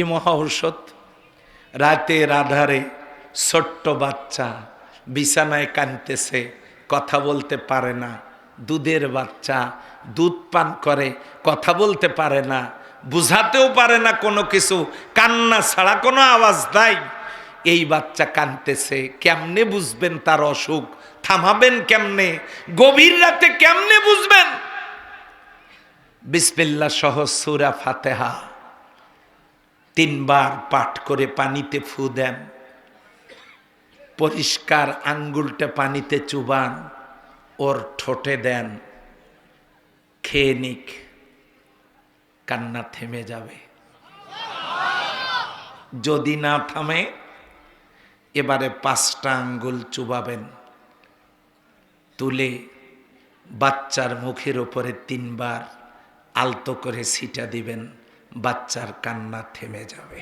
এই মহা ঔষধ রাতের আধারে ছোট্ট বাচ্চা বিছানায় কানতেছে কথা বলতে পারে না। দুধের বাচ্চা দুধ পান করে, কথা বলতে পারে না। বুঝাতেও পারে না কোনো কিছু, কান্না ছাড়া কোনো আওয়াজ নাই। এই বাচ্চা কানতেছে কেমনে বুঝবেন তার অসুখ? থামাবেন কেমনে? গভীর রাতে কেমনে বুঝবেন? বিসমিল্লা সহ সুরা ফাতেহা। তিনবার পাঠ করে পানিতে ফু দেন। পরিষ্কার আঙ্গুলটা পানিতে চুবান, ওর ঠোঁটে দেন। খেয়ে নিক, কান্না থেমে যাবে। যদি না থামে, এবারে পাঁচটা আঙ্গুল চুবাবেন। তুলে বাচ্চার মুখের ওপরে তিনবার আলতো করে ছিটা দিবেন। বাচ্চার কান্না থেমে যাবে